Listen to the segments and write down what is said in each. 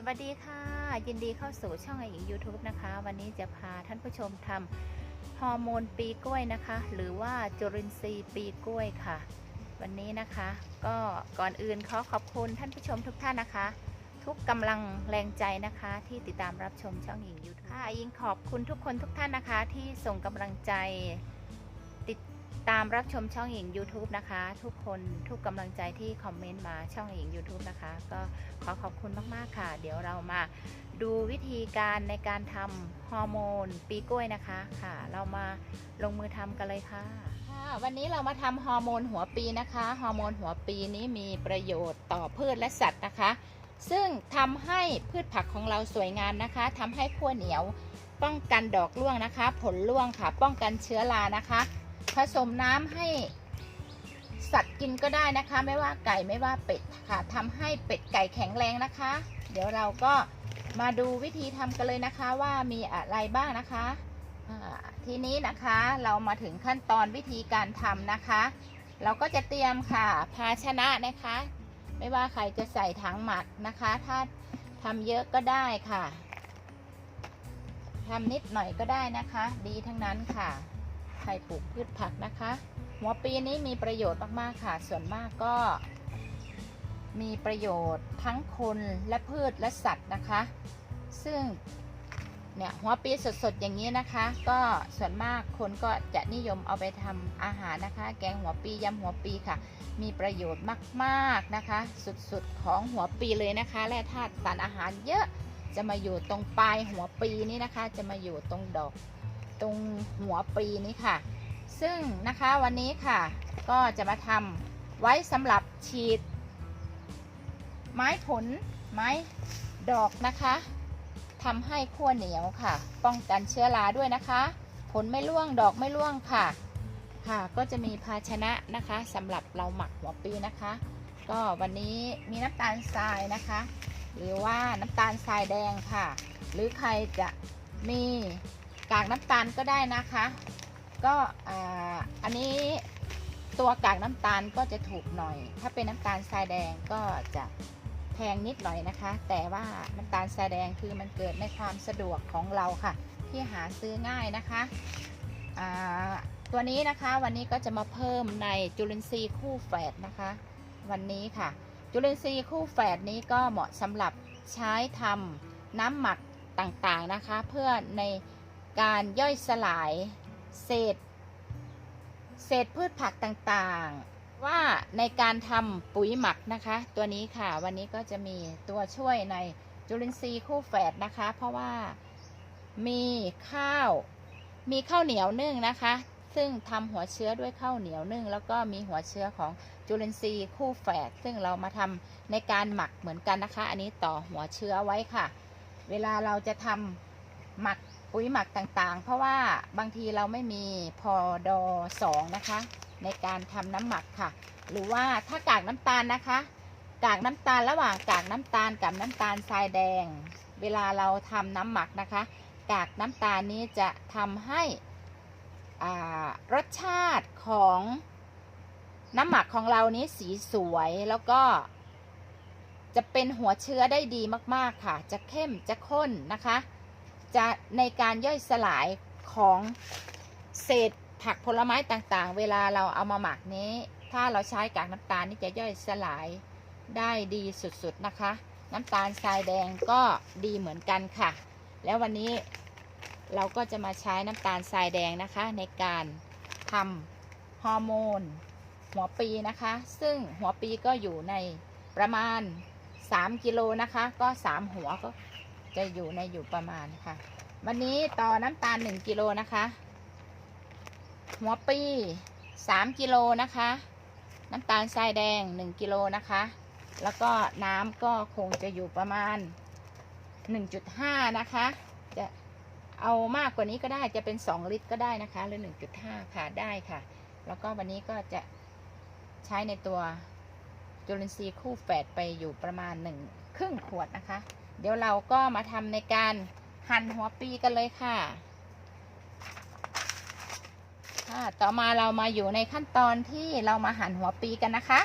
สวัสดีค่ะ ยินดีเข้าสู่ช่องไออี YouTube นะคะ วันนี้จะพาท่านผู้ชมทำฮอร์โมนปีกล้วยนะคะ หรือว่าจุลินทรีย์ปีกล้วยค่ะ วันนี้นะคะ ก็ก่อนอื่นขอขอบคุณท่านผู้ชมทุกท่านนะคะ ทุกกำลังแรงใจนะคะ ที่ติดตามรับชมช่องหญิงยูทูบค่ะยิงขอบคุณทุกคนทุกท่านนะคะ ที่ส่งกำลังใจ ตามรับชมช่องหญิง YouTube นะคะ ทุกคนทุกกำลังใจที่คอมเมนต์มาช่องหญิง YouTube นะคะ ก็ขอขอบคุณมาก ๆ ค่ะ เดี๋ยวเรามาดูวิธีการในการทำฮอร์โมนปีกล้วยนะคะค่ะ เรามาลงมือทำกันเลยค่ะค่ะ วันนี้เรามาทำฮอร์โมนหัวปีนะคะฮอร์โมนหัวปีนี้มีประโยชน์ต่อพืชและสัตว์นะคะ ซึ่งทำให้พืชผักของเราสวยงามนะคะทำให้ขั้วเหนียว ป้องกันดอกร่วงนะคะ ผลร่วงค่ะ ป้องกันเชื้อรานะคะ ผสมน้ำให้สัตว์กินก็ได้นะคะ ไม่ว่าไก่ไม่ว่าเป็ดค่ะทำให้เป็ดไก่แข็งแรงนะคะ เดี๋ยวเราก็มาดูวิธีทำกันเลยนะคะว่ามีอะไรบ้างนะคะทีนี้นะคะเรามาถึงขั้นตอนวิธีการทำนะคะ เราก็จะเตรียมค่ะภาชนะนะคะ ไม่ว่าใครจะใส่ถังหมักนะคะ ถ้าทำเยอะก็ได้ค่ะทำนิดหน่อยก็ได้นะคะ ดีทั้งนั้นค่ะ ใครปลูกพืชผักนะคะ หัวปีนี้มีประโยชน์มากๆค่ะ ส่วนมากก็ มีประโยชน์ทั้งคนและพืชและสัตว์นะคะ ซึ่งเนี่ยหัวปีสดๆอย่างนี้นะคะ ก็ส่วนมากคนก็จะนิยมเอาไปทำอาหารนะคะ แกงหัวปียำหัวปีค่ะ มีประโยชน์มากๆนะคะ สุดๆของหัวปีเลยนะคะและธาตุสารอาหารเยอะจะมาอยู่ตรงปลายหัวปีนี้นะคะ จะมาอยู่ตรงดอก ตรงหัวปีนี้ค่ะ ซึ่งนะคะวันนี้ค่ะก็จะมาทำไว้สำหรับฉีด ไม้ผลไม้ดอกนะคะทำให้ขั้วเหนียวค่ะ ป้องกันเชื้อราด้วยนะคะ ผลไม่ร่วงดอกไม่ร่วงค่ะ ค่ะก็จะมีภาชนะนะคะสำหรับเราหมักหัวปีนะคะ ก็วันนี้มีน้ำตาลทรายนะคะ หรือว่าน้ำตาลทรายแดงค่ะ หรือใครจะมี กากน้ำตาลก็ได้นะคะ ก็อันนี้ตัวกากน้ำตาลก็จะถูกหน่อย ถ้าเป็นน้ำตาลทรายแดงก็จะแพงนิดหน่อยนะคะ แต่ว่าน้ำตาลทรายแดงคือมันเกิดในความสะดวกของเราค่ะ ที่หาซื้อง่ายนะคะตัวนี้นะคะวันนี้ก็จะมาเพิ่มในจุลินทรีย์คู่แฝดนะคะ วันนี้ค่ะ จุลินทรีย์คู่แฝดนี้ก็เหมาะสำหรับใช้ทำน้ำหมักต่างๆนะคะ เพื่อใน การย่อยสลายเศษ เศษพืชผักต่างๆ ว่าในการทำปุ๋ยหมักนะคะ ตัวนี้ค่ะวันนี้ก็จะมีตัวช่วยในจุลินทรีย์คู่แฝดนะคะ เพราะว่ามีข้าวมีข้าวเหนียวนึ่งนะคะ ซึ่งทำหัวเชื้อด้วยข้าวเหนียวนึ่งแล้วก็มีหัวเชื้อของจุลินทรีย์คู่แฝดซึ่งเรามาทำในการหมักเหมือนกันนะคะ อันนี้ต่อหัวเชื้อไว้ค่ะ เวลาเราจะทำหมัก ปุ๋ยหมักต่างๆ เพราะว่าบางทีเราไม่มีพอดอสองนะคะ ในการทำน้ำหมักค่ะ หรือว่าถ้ากากน้ำตาลนะคะ กากน้ำตาลระหว่างกากน้ำตาลกับน้ำตาลทรายแดง เวลาเราทำน้ำหมักนะคะ กากน้ำตาลนี้จะทำให้รสชาติของน้ำหมักของเรานี้สีสวยแล้วก็จะเป็นหัวเชื้อได้ดีมาก ๆ ค่ะ จะเข้มจะข้นนะคะ จะในการย่อยสลายของเศษผักผลไม้ต่างๆ เวลาเราเอามาหมักนี้ ถ้าเราใช้กากน้ำตาลนี่จะย่อยสลายได้ดีสุดๆนะคะ น้ำตาลทรายแดงก็ดีเหมือนกันค่ะ แล้ววันนี้เราก็จะมาใช้น้ำตาลทรายแดงนะคะ ในการทำฮอร์โมน หัวปีนะคะ ซึ่งหัวปีก็อยู่ในประมาณ 3 กิโลนะคะ ก็ 3 หัวก็ จะอยู่ในอยู่ประมาณค่ะ วันนี้ต่อน้ำตาล 1กิโลนะคะ หัวปี3กิโลนะคะ น้ำตาลทรายแดง 1กิโลนะคะ แล้วก็น้ำก็คงจะอยู่ประมาณ 1.5 นะคะ จะเอามากกว่านี้ก็ได้จะเป็น 2 ลิตรก็ได้นะคะ หรือ 1.5 ค่ะได้ค่ะ แล้วก็วันนี้ก็จะใช้ในตัวจุลินทรีย์คู่แฝดไปอยู่ประมาณหนึ่งครึ่งขวดนะคะ เดี๋ยวเราก็มาทำในการหั่นหัวปีกันเลยค่ะค่ะ ต่อมาเรามาอยู่ในขั้นตอนที่เรามาหั่นหัวปีกันนะคะ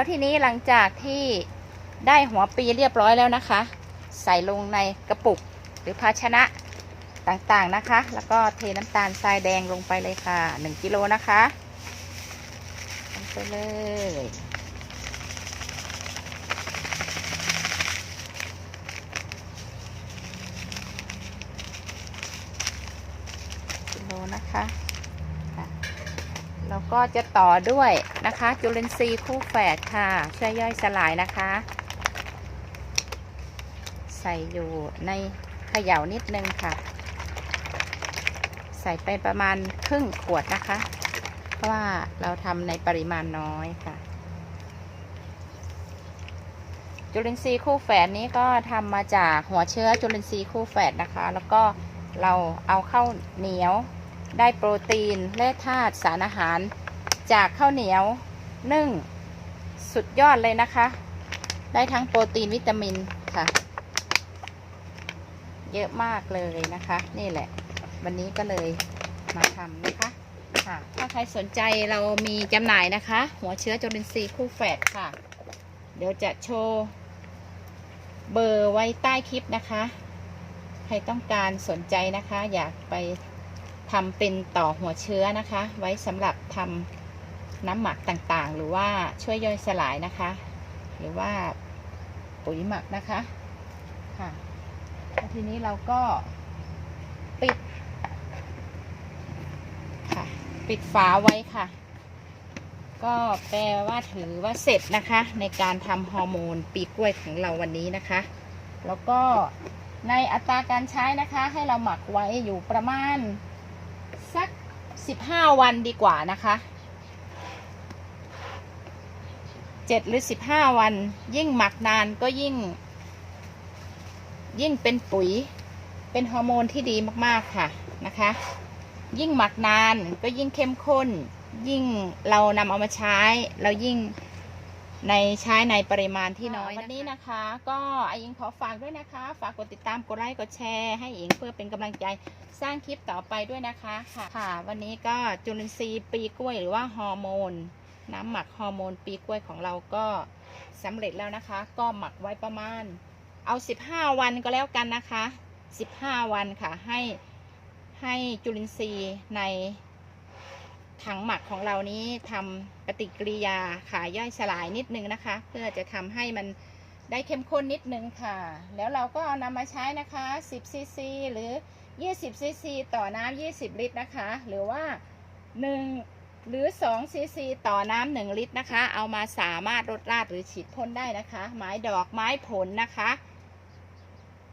แล้วทีนี้หลังจากที่ได้หัวปีเรียบร้อยแล้วนะคะ ใส่ลงในกระปุกหรือภาชนะต่างๆนะคะ แล้วก็เทน้ำตาลทรายแดงลงไปเลยค่ะ 1กิโลนะคะลงไปเลยกิโลนะคะค่ะ แล้วก็จะต่อด้วยนะคะ จุลินทรีย์คู่แฝดค่ะ ช่วยย่อยสลายนะคะ ใส่อยู่ในเขย่านิดนึงค่ะ ใส่ไปประมาณครึ่งขวดนะคะ เพราะว่าเราทำในปริมาณน้อยค่ะ จุลินทรีย์คู่แฝดนี้ก็ทำมาจากหัวเชื้อจุลินทรีย์คู่แฝดนะคะ แล้วก็เราเอาเข้าวเหนียว ได้โปรตีนและธาตุสารอาหาร จากข้าวเหนียวนึ่งสุดยอดเลยนะคะ ได้ทั้งโปรตีนวิตามินค่ะ เยอะมากเลยนะคะ นี่แหละ วันนี้ก็เลยมาทำนะคะค่ะ ถ้าใครสนใจเรามีจำหน่ายนะคะ หัวเชื้อจุลินทรีย์คู่แฝดค่ะ เดี๋ยวจะโชว์เบอร์ไว้ใต้คลิปนะคะ ใครต้องการสนใจนะคะ อยากไป ทำเป็นต่อหัวเชื้อนะคะ ไว้สำหรับทำน้ำหมักต่างๆ หรือว่าช่วยย่อยสลายนะคะ หรือว่าปุ๋ยหมักนะคะค่ะแล้วทีนี้เราก็ปิดค่ะ ปิดฝาไว้ค่ะ ก็แปลว่าถือว่าเสร็จนะคะ ในการทำฮอร์โมนปีกล้วยของเราวันนี้นะคะ แล้วก็ในอัตราการใช้นะคะ ให้เราหมักไว้อยู่ประมาณ 15วันดีกว่านะคะ7หรือ15วัน ยิ่งหมักนานก็ยิ่ง ยิ่งเป็นปุ๋ย เป็นฮอร์โมนที่ดีมากๆค่ะนะคะ ยิ่งหมักนานก็ยิ่งเข้มข้น ยิ่งเรานำเอามาใช้ เรายิ่ง ในใช้ในปริมาณที่น้อยวันนี้นะคะ ก็อายิงขอฝากด้วยนะคะ ฝากกดติดตามกดไลค์กดแชร์ให้อิงเพื่อเป็นกำลังใจสร้างคลิปต่อไปด้วยนะคะค่ะค่ะ วันนี้ก็จุลินทรีย์ปีกล้วยหรือว่าฮอร์โมน น้ำหมักฮอร์โมนปีกล้วยของเราก็สำเร็จแล้วนะคะ ก็หมักไว้ประมาณ เอา 15 วันก็แล้วกันนะคะ 15 วันค่ะให้ให้จุลินทรีย์ใน ถังหมักของเรานี้ทำปฏิกิริยาขาย่อยสลายนิดนึงนะคะ เพื่อจะทำให้มันได้เข้มข้นนิดนึงค่ะ แล้วเราก็เอานำมาใช้นะคะ 10ซีซีหรือ 20ซีซีต่อน้ำ20 ลิตรนะคะ หรือว่า 1 หรือ2ซีซีต่อน้ำ1ลิตรนะคะ เอามาสามารถรดราดหรือฉีดพ่นได้นะคะ ไม้ดอกไม้ผลนะคะ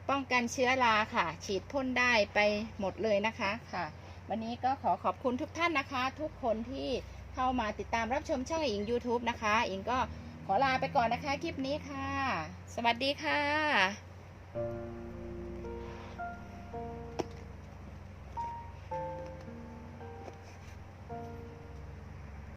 ป้องกันเชื้อราค่ะ ฉีดพ่นได้ไปหมดเลยนะคะค่ะ วันนี้ก็ขอขอบคุณทุกท่านนะคะ ทุกคนที่เข้ามาติดตามรับชมช่องอิง YouTube นะคะ อิงก็ขอลาไปก่อนนะคะคลิปนี้ค่ะ สวัสดีค่ะ